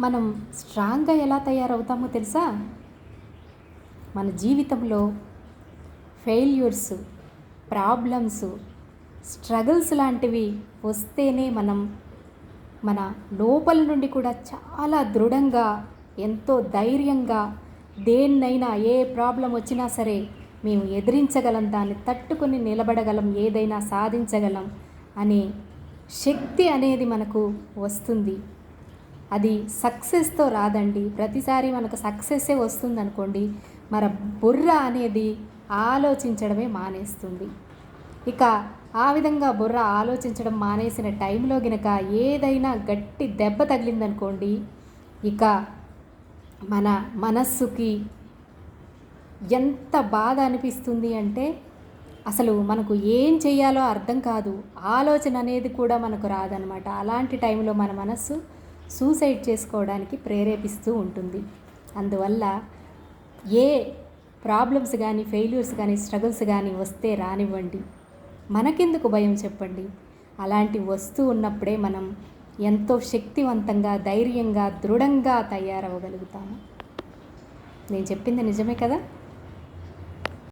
మనం స్ట్రాంగ్గా ఎలా తయారవుతామో తెలుసా? మన జీవితంలో ఫెయిల్యూర్స్ ప్రాబ్లమ్స్ స్ట్రగుల్స్ లాంటివి వస్తేనే మనం మన లోపల నుండి కూడా చాలా దృఢంగా ఎంతో ధైర్యంగా దేన్నైనా ఏ ప్రాబ్లం వచ్చినా సరే మేము ఎదిరించగలం దాన్ని తట్టుకొని నిలబడగలం ఏదైనా సాధించగలం అనే శక్తి అనేది మనకు వస్తుంది. అది సక్సెస్తో రాదండి. ప్రతిసారి మనకు సక్సెస్సే వస్తుందనుకోండి మన బుర్ర అనేది ఆలోచించడమే మానేస్తుంది. ఇక ఆ విధంగా బుర్ర ఆలోచించడం మానేసిన టైంలో గినక ఏదైనా గట్టి దెబ్బ తగిలిందనుకోండి ఇక మన మనస్సుకి ఎంత బాధ అనిపిస్తుంది అంటే అసలు మనకు ఏం చేయాలో అర్థం కాదు. ఆలోచన అనేది కూడా మనకు రాదనమాట. అలాంటి టైంలో మన మనస్సు సూసైడ్ చేసుకోవడానికి ప్రేరేపిస్తూ ఉంటుంది. అందువల్ల ఏ ప్రాబ్లమ్స్ కానీ ఫెయిల్యూర్స్ కానీ స్ట్రగుల్స్ కానీ వస్తే రానివ్వండి. మనకెందుకు భయం చెప్పండి? అలాంటి వస్తూ ఉన్నప్పుడే మనం ఎంతో శక్తివంతంగా ధైర్యంగా దృఢంగా తయారవ్వగలుగుతాము. నేను చెప్పింది నిజమే కదా?